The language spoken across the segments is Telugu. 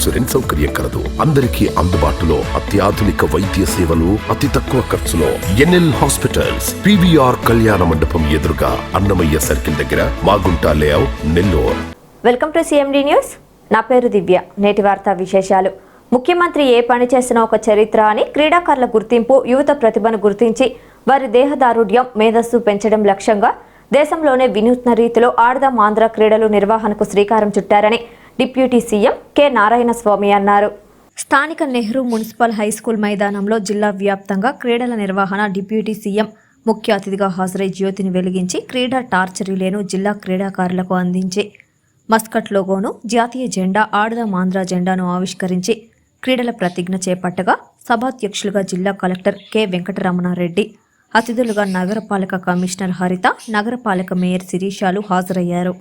ఇన్సూరెన్స్ సౌకర్యం కలదు. అందరికీ అందుబాటులో అత్యాధునిక వైద్య సేవలు అతి తక్కువ ఖర్చులో. ఎన్ఎల్ హాస్పిటల్స్ పివిఆర్ కళ్యాణ మండపం ఎదురుగా అన్నమయ్య సర్కిల్ దగ్గర Magunta layout Nellore. Welcome to CMD news. నా పేరు దివ్య. నేటి వార్తా విశేషాలు. ముఖ్యమంత్రి ఏ పని చేసినా ఒక చరిత్ర అని క్రీడాకారుల గుర్తింపు యువత ప్రతిభను గుర్తించి వారి దేహదారుఢ్యం మేధస్సు పెంచడం లక్ష్యంగా దేశంలోనే వినూత్న రీతిలో ఆడదాం ఆంధ్ర క్రీడలు నిర్వహణకు శ్రీకారం చుట్టారని deputy CM K Narayana Swamy అన్నారు. స్థానిక నెహ్రూ మున్సిపల్ హై స్కూల్ మైదానంలో జిల్లా వ్యాప్తంగా క్రీడల నిర్వహణ డిప్యూటీ సీఎం ముఖ్య అతిథిగా హాజరై జ్యోతిని వెలిగించి క్రీడా టార్చ్ రిలేను జిల్లా క్రీడాకారులకు అందించి మస్కట్ లోగోను జాతీయ జెండా ఆడదాం ఆంధ్ర జెండాను ఆవిష్కరించి క్రీడల ప్రతిజ్ఞ చేపట్టగా సభాధ్యక్షులుగా జిల్లా కలెక్టర్ కె వెంకటరమణారెడ్డి అతిథులుగా నగరపాలక కమిషనర్ హరిత నగరపాలక మేయర్ శిరీషాలు హాజరయ్యారు.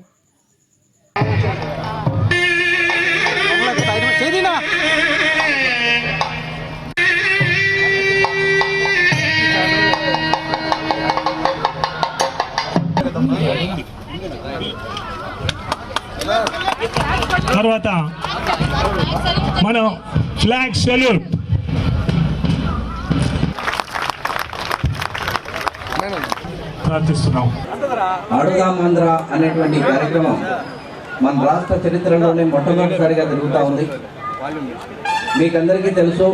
తర్వాత మనం ఫ్లాగ్ సెల్యూట్ ప్రార్థిస్తున్నాం. అడుగామాంధ్ర అనేటువంటి కార్యక్రమం మన రాష్ట్ర చరిత్రలోనే మొట్టమొదటిసారిగా జరుగుతూ ఉంది. మీకందరికీ తెలుసు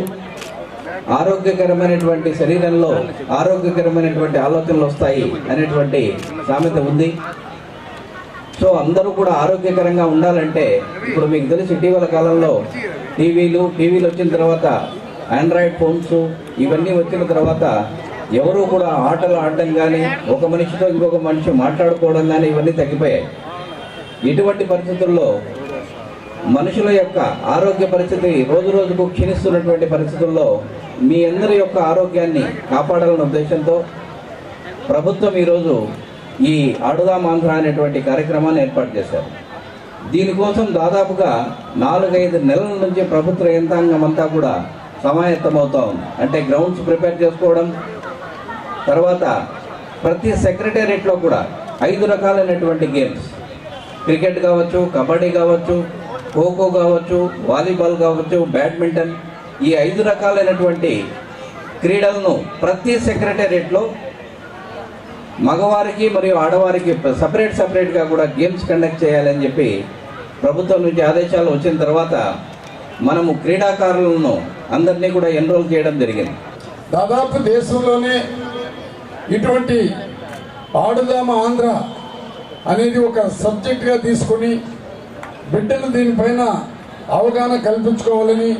ఆరోగ్యకరమైనటువంటి శరీరంలో ఆరోగ్యకరమైనటువంటి ఆలోచనలు వస్తాయి అనేటువంటి సామెత ఉంది. సో అందరూ కూడా ఆరోగ్యకరంగా ఉండాలంటే ఇప్పుడు మీకు తెలిసి ఇటీవల కాలంలో టీవీలు టీవీలు వచ్చిన తర్వాత ఆండ్రాయిడ్ ఫోన్స్ ఇవన్నీ వచ్చిన తర్వాత ఎవరు కూడా ఆటలు ఆడడం కానీ ఒక మనిషితో ఇంకొక మనిషి మాట్లాడుకోవడం కానీ ఇవన్నీ తగ్గిపోయాయి. ఇటువంటి పరిస్థితుల్లో మనుషుల యొక్క ఆరోగ్య పరిస్థితి రోజు రోజుకు క్షీణిస్తున్నటువంటి పరిస్థితుల్లో మీ అందరి యొక్క ఆరోగ్యాన్ని కాపాడాలన్న ఉద్దేశంతో ప్రభుత్వం ఈరోజు ఈ అడుదాం మాంధ్ర అనేటువంటి కార్యక్రమాన్ని ఏర్పాటు చేశారు. దీనికోసం దాదాపుగా నాలుగైదు నెలల నుంచి ప్రభుత్వ యంత్రాంగం అంతా కూడా సమాయత్తమవుతా ఉంది. అంటే గ్రౌండ్స్ ప్రిపేర్ చేసుకోవడం తర్వాత ప్రతి సెక్రటేరియట్లో కూడా ఐదు రకాలైనటువంటి గేమ్స్. క్రికెట్ కావచ్చు కబడ్డీ కావచ్చు ఖోఖో కావచ్చు వాలీబాల్ కావచ్చు బ్యాడ్మింటన్ ఈ ఐదు రకాలైనటువంటి క్రీడలను ప్రతి సెక్రటేరియట్లో మగవారికి మరియు ఆడవారికి సపరేట్ సపరేట్గా కూడా గేమ్స్ కండక్ట్ చేయాలని చెప్పి ప్రభుత్వం నుంచి ఆదేశాలు వచ్చిన తర్వాత మనము క్రీడాకారులను అందరినీ కూడా ఎన్రోల్ చేయడం జరిగింది. దాదాపు దేశంలోనే ఇటువంటి ఆడుదామ ఆంధ్ర అనేది ఒక సబ్జెక్ట్గా తీసుకొని బిడ్డలు దీనిపైన అవగాహన కల్పించుకోవాలని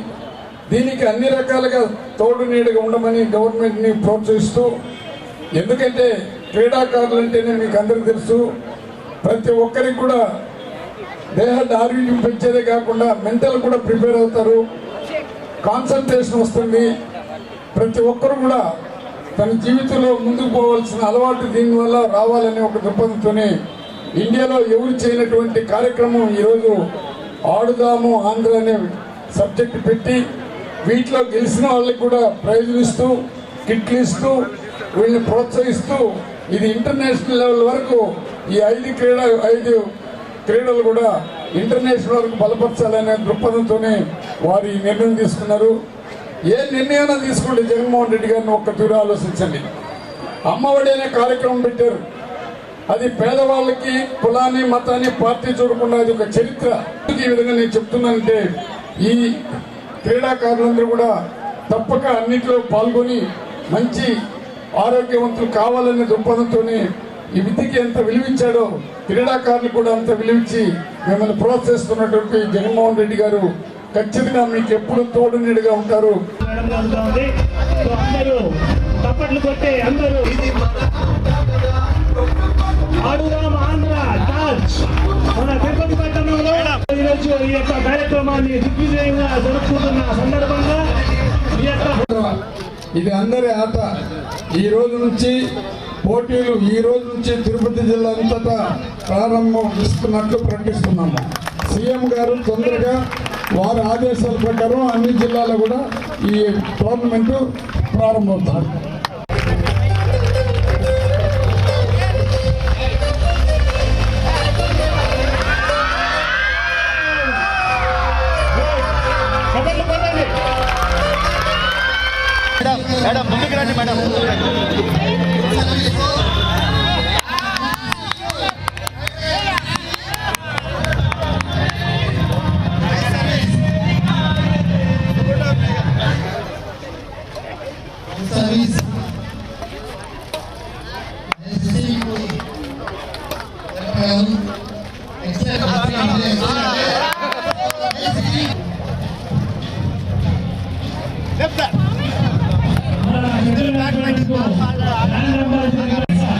దీనికి అన్ని రకాలుగా తోడు నీడగా ఉండమని గవర్నమెంట్ని ప్రోత్సహిస్తూ ఎందుకంటే క్రీడాకారులు అంటేనే మీకు అందరికీ తెలుసు ప్రతి ఒక్కరికి కూడా దేహ ఆరోగ్యం పెంచేదే కాకుండా మెంటల్ కూడా ప్రిపేర్ అవుతారు. కాన్సన్ట్రేషన్ వస్తుంది. ప్రతి ఒక్కరు కూడా తన జీవితంలో ముందుకు పోవాల్సిన అలవాటు దీనివల్ల రావాలనే ఒక దృక్పథంతోనే ఇండియాలో ఎవరు చేయనటువంటి కార్యక్రమం ఈరోజు ఆడుదాము ఆంధ్ర అనే సబ్జెక్ట్ పెట్టి వీటిలో గెలిచిన వాళ్ళకి కూడా ప్రైజులు ఇస్తూ కిట్లు ఇస్తూ వీళ్ళని ప్రోత్సహిస్తూ ఇది ఇంటర్నేషనల్ లెవెల్ వరకు ఈ ఐదు క్రీడ ఐదు క్రీడలు కూడా ఇంటర్నేషనల్ వరకు బలపరచాలనే దృక్పథంతోనే వారు ఈ నిర్ణయం తీసుకున్నారు. ఏ నిర్ణయాన్ని తీసుకోండి జగన్మోహన్ రెడ్డి గారిని ఒక్క తీరు ఆలోచించండి. అమ్మఒడి అనే కార్యక్రమం పెట్టారు. అది పేదవాళ్ళకి కులాన్ని మతాన్ని పార్టీ చూడకుండా అది ఒక చరిత్ర. ఈ విధంగా నేను చెప్తున్నానంటే ఈ క్రీడాకారులందరూ కూడా తప్పక అన్నింటిలో పాల్గొని మంచి ఆరోగ్యవంతులు కావాలనే దృక్పథంతోనే ఈ విద్యకి ఎంత విలువించాడో క్రీడాకారులు కూడా అంత విలువించి మిమ్మల్ని ప్రోత్సహిస్తున్నటువంటి జగన్మోహన్ రెడ్డి గారు ఖచ్చితంగా మీకు ఎప్పుడు తోడు నీడుగా ఉంటారు అందరూ కొట్టే అందరూ ఆడుదాం ఆంధ్ర మార్చ్ మన తిరుపతి పట్టణంలో ఈరోజు ఈ యొక్క కార్యక్రమాన్ని దిగ్విజయంగా జరుపుకుంటున్న సందర్భంగా ఈ యొక్క ఇది అందరి ఆట. ఈ రోజు నుంచి పోటీలు ఈ రోజు నుంచి తిరుపతి జిల్లా అంతటా ప్రారంభం ఇస్తున్నట్లు ప్రకటిస్తున్నాము. సీఎం గారు తొందరగా వారి ఆదేశాల ప్రకారం అన్ని జిల్లాలో కూడా ఈ టోర్నమెంట్ ప్రారంభమవుతుంది. మేడం ముందుకు రండి మేడం service. నరేంద్ర మోడీ